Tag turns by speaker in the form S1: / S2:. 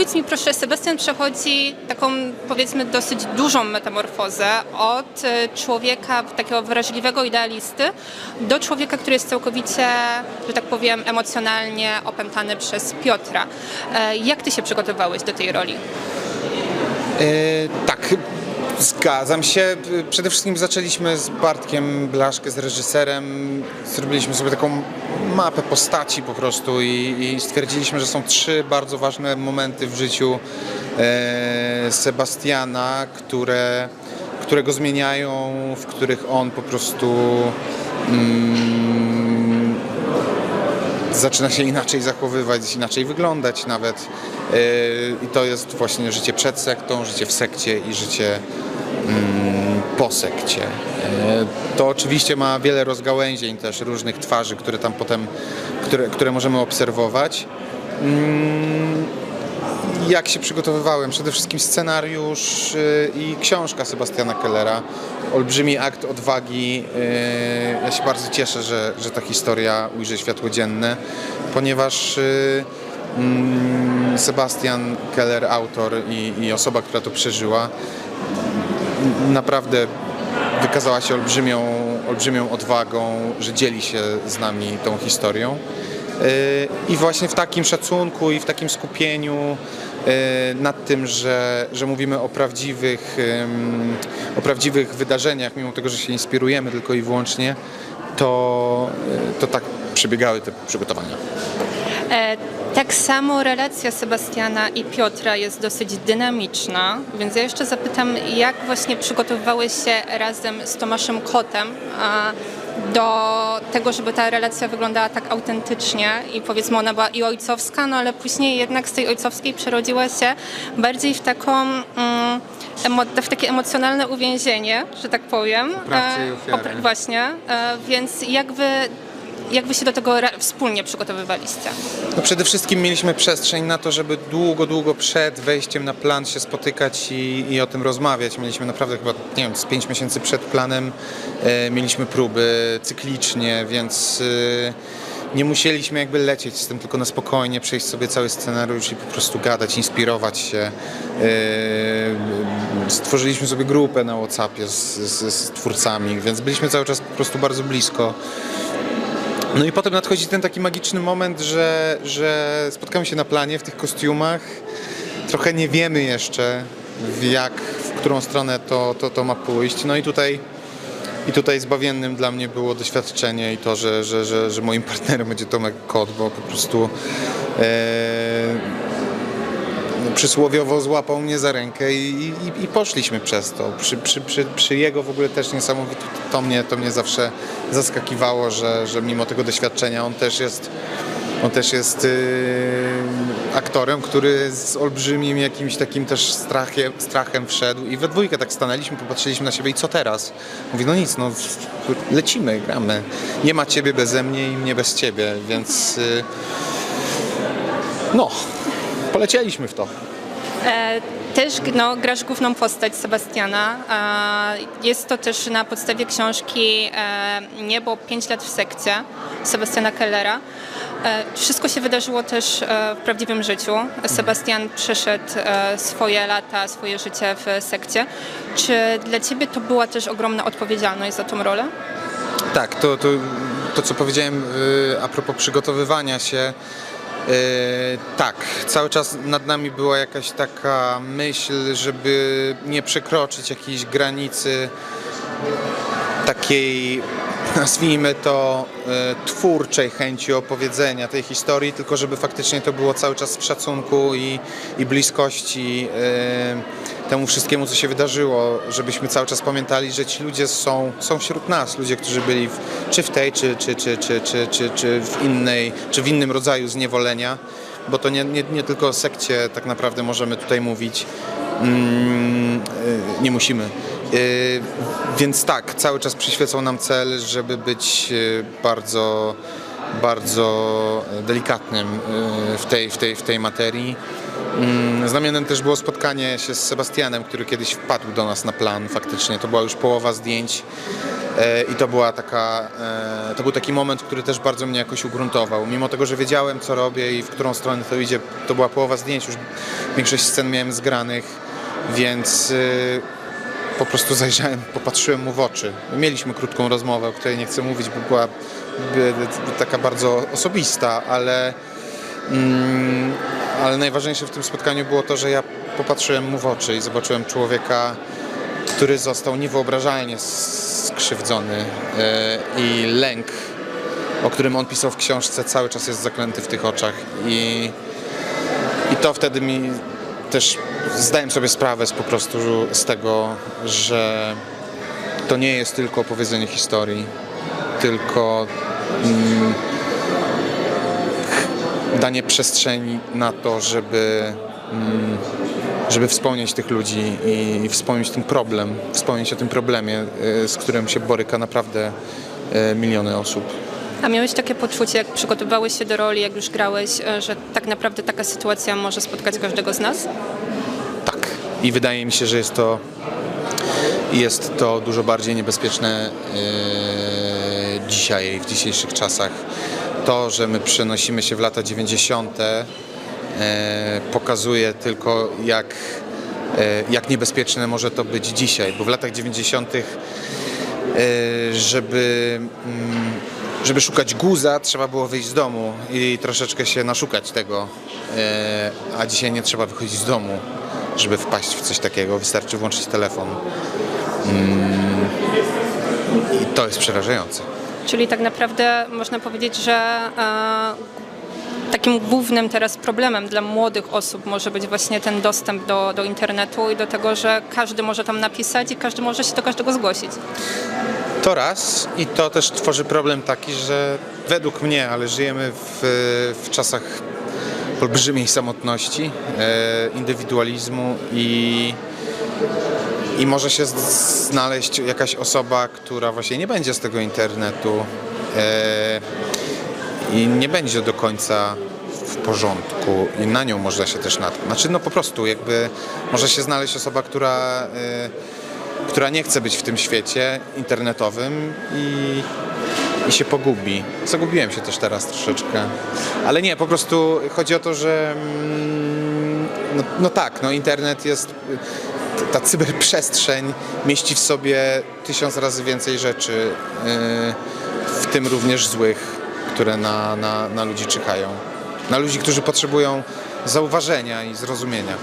S1: powiedz mi proszę, Sebastian przechodzi taką powiedzmy dosyć dużą metamorfozę od e, człowieka takiego wrażliwego idealisty do człowieka, który jest całkowicie, że tak powiem, emocjonalnie opętany przez Piotra. E, Jak ty się przygotowałeś do tej roli?
S2: E, tak, zgadzam się. Przede wszystkim zaczęliśmy z Bartkiem Blaszkę, z reżyserem. Zrobiliśmy sobie taką mapę postaci po prostu i, i stwierdziliśmy, że są trzy bardzo ważne momenty w życiu e, Sebastiana, które, które go zmieniają, w których on po prostu mm, zaczyna się inaczej zachowywać, inaczej wyglądać nawet. Yy, I to jest właśnie życie przed sektą, życie w sekcie i życie mm, po sekcie. Yy, To oczywiście ma wiele rozgałęzień też różnych twarzy, które tam potem, które, które możemy obserwować. Jak się przygotowywałem? Przede wszystkim scenariusz yy, i książka Sebastiana Kellera. Olbrzymi akt odwagi. Yy, Ja się bardzo cieszę, że, że ta historia ujrzy światło dzienne, ponieważ yy, mm, Sebastian Keller, autor i, i osoba, która to przeżyła, naprawdę wykazała się olbrzymią, olbrzymią odwagą, że dzieli się z nami tą historią. I właśnie w takim szacunku i w takim skupieniu yy, nad tym, że, że mówimy o prawdziwych, o prawdziwych wydarzeniach, mimo tego, że się inspirujemy tylko i wyłącznie, to, yy, to tak przebiegały te przygotowania.
S1: E, Tak samo relacja Sebastiana i Piotra jest dosyć dynamiczna, więc ja jeszcze zapytam, jak właśnie przygotowywałeś się razem z Tomaszem Kotem do tego, żeby ta relacja wyglądała tak autentycznie i powiedzmy ona była i ojcowska, no ale później jednak z tej ojcowskiej przerodziła się bardziej w taką mm, w takie emocjonalne uwięzienie, że tak powiem.
S2: Oprawcy i
S1: E,
S2: ofiary.
S1: opra- Właśnie, e, więc jak wy, jak wy się do tego wspólnie przygotowywaliście?
S2: No przede wszystkim mieliśmy przestrzeń na to, żeby długo, długo przed wejściem na plan się spotykać i, i o tym rozmawiać. Mieliśmy naprawdę chyba, nie wiem, z pięć miesięcy przed planem e, mieliśmy próby cyklicznie, więc e, nie musieliśmy jakby lecieć z tym, tylko na spokojnie przejść sobie cały scenariusz i po prostu gadać, inspirować się. E, stworzyliśmy sobie grupę na Whatsappie z, z, z twórcami, więc byliśmy cały czas po prostu bardzo blisko. No i potem nadchodzi ten taki magiczny moment, że, że spotkamy się na planie w tych kostiumach. Trochę nie wiemy jeszcze, w jak, w którą stronę to, to, to ma pójść. No i tutaj, i tutaj zbawiennym dla mnie było doświadczenie i to, że, że, że, że moim partnerem będzie Tomek Kot, bo po prostu no, przysłowiowo złapał mnie za rękę i, i, i poszliśmy przez to. Przy, przy, przy, przy jego w ogóle też niesamowite, to mnie, to mnie zawsze zaskakiwało, że, że mimo tego doświadczenia on też jest, on też jest yy, aktorem, który z olbrzymim jakimś takim też strachem, strachem wszedł i we dwójkę tak stanęliśmy, popatrzyliśmy na siebie i co teraz? Mówi, no nic, no lecimy, gramy. Nie ma ciebie beze mnie i mnie bez ciebie, więc yy, no, polecieliśmy w to.
S1: E, Też no, grasz główną postać Sebastiana. E, Jest to też na podstawie książki e, Niebo 5 lat w sekcie Sebastiana Kellera. E, Wszystko się wydarzyło też e, w prawdziwym życiu. Sebastian przeszedł e, swoje lata, swoje życie w sekcie. Czy dla Ciebie to była też ogromna odpowiedzialność za tą rolę?
S2: Tak, to, to, to co powiedziałem y, a propos przygotowywania się. Y, tak, cały czas nad nami była jakaś taka myśl, żeby nie przekroczyć jakiejś granicy takiej, nazwijmy to, y, twórczej chęci opowiedzenia tej historii, tylko żeby faktycznie to było cały czas w szacunku i, i bliskości y, temu wszystkiemu, co się wydarzyło, żebyśmy cały czas pamiętali, że ci ludzie są, są wśród nas, ludzie, którzy byli w, czy w tej, czy, czy, czy, czy, czy, czy, czy w innej, czy w innym rodzaju zniewolenia, bo to nie, nie, nie tylko o sekcie tak naprawdę możemy tutaj mówić, mm, y, nie musimy. Y, Więc tak, cały czas przyświecał nam cel, żeby być y, bardzo, bardzo delikatnym y, w tej, w tej, w tej materii. Mm, Znamionem też było spotkanie się z Sebastianem, który kiedyś wpadł do nas na plan faktycznie. To była już połowa zdjęć. I to była taka, to był taki moment, który też bardzo mnie jakoś ugruntował. Mimo tego, że wiedziałem, co robię i w którą stronę to idzie, to była połowa zdjęć, już większość scen miałem zgranych, więc po prostu zajrzałem, popatrzyłem mu w oczy. Mieliśmy krótką rozmowę, o której nie chcę mówić, bo była by, taka bardzo osobista, ale, mm, ale najważniejsze w tym spotkaniu było to, że ja popatrzyłem mu w oczy i zobaczyłem człowieka, który został niewyobrażalnie skrzywdzony e, i lęk, o którym on pisał w książce, cały czas jest zaklęty w tych oczach i, i to wtedy mi też zdałem sobie sprawę z, po prostu z tego, że to nie jest tylko opowiedzenie historii, tylko mm, danie przestrzeni na to, żeby, mm, żeby wspomnieć tych ludzi i wspomnieć ten problem, wspomnieć o tym problemie, y, z którym się boryka naprawdę y, miliony osób.
S1: A miałeś takie poczucie, jak przygotowywałeś się do roli, jak już grałeś, e, że tak naprawdę taka sytuacja może spotkać każdego z nas?
S2: I wydaje mi się, że jest to, jest to dużo bardziej niebezpieczne yy, dzisiaj, w dzisiejszych czasach. To, że my przenosimy się w lata 90. Yy, pokazuje tylko, jak, yy, jak niebezpieczne może to być dzisiaj, bo w latach 90. Yy, żeby, mm, żeby szukać guza, trzeba było wyjść z domu i troszeczkę się naszukać tego, a dzisiaj nie trzeba wychodzić z domu, żeby wpaść w coś takiego. Wystarczy włączyć telefon. Mm, I to jest przerażające.
S1: Czyli tak naprawdę można powiedzieć, że e, takim głównym teraz problemem dla młodych osób może być właśnie ten dostęp do, do internetu i do tego, że każdy może tam napisać i każdy może się do każdego zgłosić.
S2: To raz i to też tworzy problem taki, że według mnie, ale żyjemy w, w czasach olbrzymiej samotności, e, indywidualizmu i, i może się znaleźć jakaś osoba, która właśnie nie będzie z tego internetu e, i nie będzie do końca w porządku i na nią można się też natknąć. Znaczy no po prostu jakby może się znaleźć osoba, która, e, która nie chce być w tym świecie internetowym i, i się pogubi. Zagubiłem się też teraz troszeczkę. Ale nie, po prostu chodzi o to, że mm, no, no tak, no internet jest ta cyberprzestrzeń mieści w sobie tysiąc razy więcej rzeczy, yy, w tym również złych, które na, na, na ludzi czyhają. Na ludzi, którzy potrzebują zauważenia i zrozumienia.